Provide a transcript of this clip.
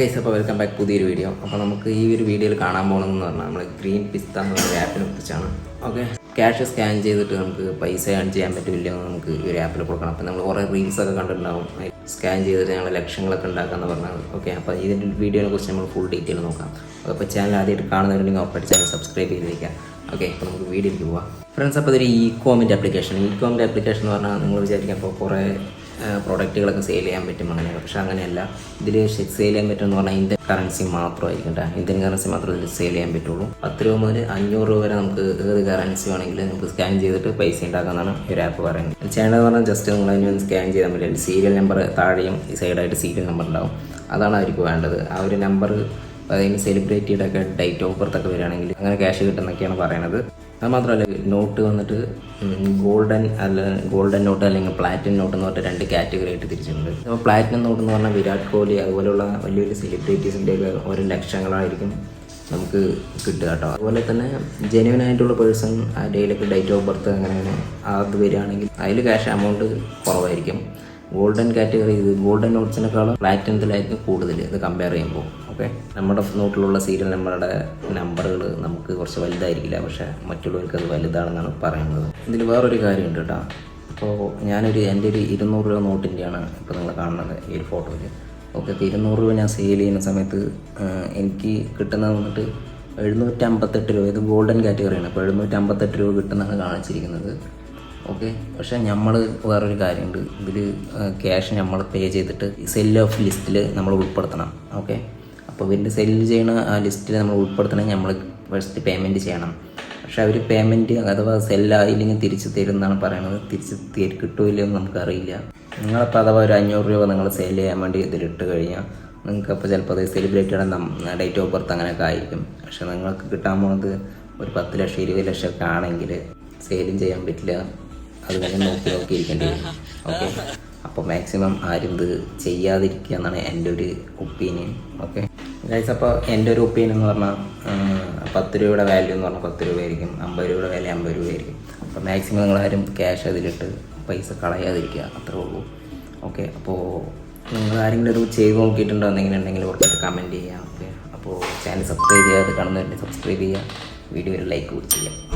Guys അപ്പോൾ welcome back പുതിയൊരു video അപ്പോൾ നമുക്ക് ഈ ഒരു വീഡിയോയിൽ കാണാൻ പോകണമെന്ന് പറഞ്ഞാൽ നമ്മൾ ഗ്രീൻ പിസ്ത എന്നുള്ള ആപ്പിനെ കുറിച്ചാണ്. ഓക്കെ ക്യാഷ് സ്കാൻ ചെയ്തിട്ട് നമുക്ക് പൈസ ഏൺ ചെയ്യാൻ പറ്റില്ല എന്ന് നമുക്ക് ഈ ഒരു ആപ്പിൽ കൊടുക്കണം. അപ്പോൾ നമ്മൾ കുറേ റീൽസ് ഒക്കെ കണ്ടിട്ടുണ്ടാവും. സ്കാൻ ചെയ്തിട്ട് ഞങ്ങൾ ലക്ഷങ്ങളൊക്കെ ഉണ്ടാക്കാമെന്ന് പറഞ്ഞത് ഓക്കെ അപ്പോൾ ഇതിന്റെ വീഡിയോനെ കുറിച്ച് നമ്മൾ ഫുൾ ഡീറ്റെയിൽ നോക്കാം. അപ്പോൾ ചാനൽ ആദ്യമായിട്ട് കാണുന്നവരുണ്ടെങ്കിൽ ഉറപ്പായിട്ട് ചാനൽ സബ്സ്ക്രൈബ് ചെയ്ത് വയ്ക്കാം ഓക്കെ അപ്പോൾ നമുക്ക് വീഡിയോയിലേക്ക് പോവാം. ഫ്രണ്ട്സ് അപ്പോൾ ഇതൊരു ഇ കോമിന്റെ ആപ്ലിക്കേഷൻ ഇ കോമിന്റെ ആപ്ലിക്കേഷൻ എന്ന് പറഞ്ഞാൽ നിങ്ങൾ വിചാരിക്കാം അപ്പോൾ കുറേ പ്രോഡക്റ്റുകളൊക്കെ സെയിൽ ചെയ്യാൻ പറ്റും അങ്ങനെ. പക്ഷെ അങ്ങനെയല്ല. ഇതിൽ സെയിൽ ചെയ്യാൻ പറ്റുമെന്ന് പറഞ്ഞാൽ ഇന്ത്യൻ കറൻസി മാത്രമായിരിക്കും ഇന്ത്യൻ കറൻസി മാത്രമേ ഇതിൽ സെയിൽ ചെയ്യാൻ പറ്റുള്ളൂ. പത്ത് രൂപ മുതൽ അഞ്ഞൂറ് രൂപ വരെ നമുക്ക് ഏത് കറൻസി വേണമെങ്കിൽ നമുക്ക് സ്കാൻ ചെയ്തിട്ട് പൈസ ഉണ്ടാക്കാമെന്നാണ് ഒരു ആപ്പ് പറയുന്നത്. ചെയ്യേണ്ടതെന്ന് പറഞ്ഞാൽ ജസ്റ്റ് നിങ്ങൾ അതിന് സ്കാൻ ചെയ്താൽ മതി. സീരിയൽ നമ്പർ താഴെയും സൈഡായിട്ട് സീരിയൽ നമ്പർ ഉണ്ടാവും. അതാണ് അവർക്ക് വേണ്ടത്. ആ ഒരു നമ്പർ അതിന് സെലിബ്രിറ്റിയുടെ ഒക്കെ ഡേറ്റ് ഓഫ് ബർത്ത് ഒക്കെ വരികയാണെങ്കിൽ അങ്ങനെ ക്യാഷ് കിട്ടുന്നൊക്കെയാണ് പറയണത് അത് മാത്രമല്ല നോട്ട് വന്നിട്ട് ഗോൾഡൻ അല്ല ഗോൾഡൻ നോട്ട് അല്ലെങ്കിൽ പ്ലാറ്റിനം നോട്ട് എന്ന് പറഞ്ഞിട്ട് രണ്ട് കാറ്റഗറി ആയിട്ട് തിരിച്ചിട്ടുണ്ട്. അപ്പോൾ പ്ലാറ്റിനം നോട്ട് എന്ന് പറഞ്ഞാൽ വിരാട് കോഹ്ലി അതുപോലെയുള്ള വലിയ സെലിബ്രിറ്റീസിന്റെ ഒക്കെ ഓരോ ലക്ഷങ്ങളായിരിക്കും നമുക്ക് കിട്ടുക കേട്ടോ. അതുപോലെ തന്നെ ജെന്യൂൻ ആയിട്ടുള്ള പേഴ്സൺ ആ ഡേയിലൊക്കെ ഡേറ്റ് ഓഫ് ബർത്ത് അങ്ങനെ അത് വരികയാണെങ്കിൽ അതിൽ ക്യാഷ് എമൗണ്ട് കുറവായിരിക്കും. ഗോൾഡൻ കാറ്റഗറി ഇത് ഗോൾഡൻ നോട്ട്സിനേക്കാളും പ്ലാറ്റിനത്തിലായിരിക്കും കൂടുതൽ ഇത് കമ്പയർ ചെയ്യുമ്പോൾ. ഓക്കെ. നമ്മുടെ നോട്ടിലുള്ള സീരിയൽ നമ്പറുടെ നമ്പറുകൾ നമുക്ക് കുറച്ച് വലുതായിരിക്കില്ല. പക്ഷേ മറ്റുള്ളവർക്ക് അത് വലുതാണെന്നാണ് പറയുന്നത്. ഇതിൽ വേറൊരു കാര്യമുണ്ട് കേട്ടോ. അപ്പോൾ ഞാനൊരു എന്റെ ഒരു ഇരുന്നൂറ് രൂപ നോട്ടിന്റെയാണ് ഇപ്പോൾ നിങ്ങൾ കാണുന്നത് ഈ ഒരു ഫോട്ടോയിൽ ഓക്കെ ഇരുന്നൂറ് രൂപ ഞാൻ സെയിൽ ചെയ്യുന്ന സമയത്ത് എനിക്ക് കിട്ടുന്നത് വന്നിട്ട് എഴുന്നൂറ്റി അമ്പത്തെട്ട് രൂപ. ഇത് ഗോൾഡൻ കാറ്റഗറിയാണ് അപ്പോൾ എഴുന്നൂറ്റി അമ്പത്തെട്ട് രൂപ കിട്ടുന്നതാണ് കാണിച്ചിരിക്കുന്നത്. ഓക്കെ പക്ഷേ നമ്മൾ വേറൊരു കാര്യമുണ്ട്. ഇതിൽ ക്യാഷ് നമ്മൾ പേ ചെയ്തിട്ട് സെൽ ഓഫ് ലിസ്റ്റിൽ നമ്മൾ ഉൾപ്പെടുത്തണം. ഓക്കെ അപ്പോൾ ഇവരുടെ സെല്ല് ചെയ്യണ ആ ലിസ്റ്റിൽ നമ്മൾ ഉൾപ്പെടുത്തണമെങ്കിൽ നമ്മൾ ഫസ്റ്റ് പേയ്മെന്റ് ചെയ്യണം. പക്ഷെ അവർ പേയ്മെന്റ് അഥവാ സെല്ലായില്ലെങ്കിൽ തിരിച്ച് തരുമെന്നാണ് പറയുന്നത്. തിരിച്ച് തരും കിട്ടുമില്ലോ എന്ന് നമുക്കറിയില്ല നിങ്ങളപ്പോൾ അഥവാ ഒരു അഞ്ഞൂറ് രൂപ നിങ്ങൾ സെയിൽ ചെയ്യാൻ വേണ്ടി ഇതിലിട്ട് കഴിഞ്ഞാൽ നിങ്ങൾക്ക് അപ്പോൾ ചിലപ്പോൾ അത് സെലിബ്രേറ്റിയുടെ ഡേറ്റ് ഓഫ് ബർത്ത് അങ്ങനെയൊക്കെ ആയിരിക്കും. പക്ഷെ നിങ്ങൾക്ക് കിട്ടാൻ പോകുന്നത് ഒരു പത്ത് ലക്ഷം ഇരുപത് ലക്ഷം ഒക്കെ ആണെങ്കിൽ സെയിലും ചെയ്യാൻ പറ്റില്ല. അത് തന്നെ നോക്കി നോക്കി ഇരിക്കേണ്ടി വരും. ഓക്കെ അപ്പോൾ മാക്സിമം ആരും ഇത് ചെയ്യാതിരിക്കുക എന്നാണ് എന്റെ ഒരു ഒപ്പീനിയൻ ഓക്കെ ഗൈസ് അപ്പോൾ എന്റെ ഒരു ഒപ്പീനിയൻ എന്ന് പറഞ്ഞാൽ പത്ത് രൂപയുടെ വാല്യൂ എന്ന് പറഞ്ഞാൽ പത്ത് രൂപയായിരിക്കും. അമ്പത് രൂപയുടെ വാല്യൂ അമ്പത് രൂപയായിരിക്കും. അപ്പോൾ മാക്സിമം നിങ്ങളാരും ക്യാഷ് അതിലിട്ട് പൈസ കളയാതിരിക്കുക. അത്രേ ഉള്ളൂ. ഓക്കെ അപ്പോൾ നിങ്ങൾ ആരെങ്കിലും ഇത് ചെയ്ത് നോക്കിയിട്ടുണ്ടോ? എന്തെങ്കിലും ഉണ്ടെങ്കിൽ കുറച്ചായിട്ട് കമന്റ് ചെയ്യാം. ഓക്കെ അപ്പോൾ ചാനൽ സബ്സ്ക്രൈബ് ചെയ്യാതെ കാണുന്നവരുടെ സബ്സ്ക്രൈബ് ചെയ്യുക. വീഡിയോ ഒരു ലൈക്ക് കൂടി ചെയ്യാം